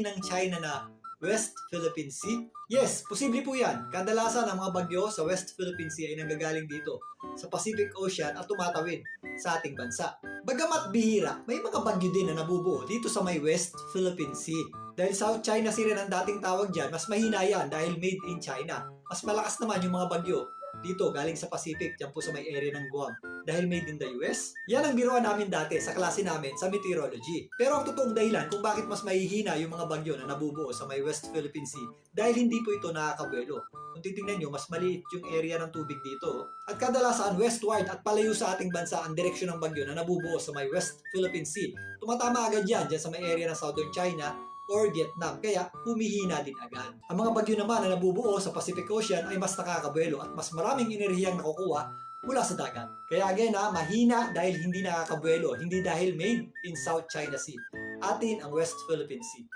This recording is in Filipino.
ng China na West Philippine Sea? Yes, posible po yan. Kadalasan ang mga bagyo sa West Philippine Sea ay nanggagaling dito sa Pacific Ocean at tumatawid sa ating bansa. Bagamat bihira, may mga bagyo din na nabubuo dito sa may West Philippine Sea. Dahil South China Sea rin ang dating tawag dyan, mas mahina yan dahil made in China. Mas malakas naman yung mga bagyo dito galing sa Pacific, dyan po sa may area ng Guam. Dahil made in the US, yan ang biruan namin dati sa klase namin sa meteorology. Pero ang totoong dahilan kung bakit mas mahihina yung mga bagyo na nabubuo sa may West Philippine Sea, dahil hindi po ito nakakabuelo. Kung titingnan nyo, mas maliit yung area ng tubig dito. At kadalasan westward at palayo sa ating bansa ang direksyon ng bagyo na nabubuo sa may West Philippine Sea. Tumatama agad yan dyan sa may area ng Southern China or Vietnam, kaya humihina din agad. Ang mga bagyo naman na nabubuo sa Pacific Ocean ay mas nakakabuelo at mas maraming enerhiyang nakukuha mula sa dagat. Kaya again ha, mahina dahil hindi nakakabuelo, hindi dahil made in South China Sea. Atin ang West Philippine Sea.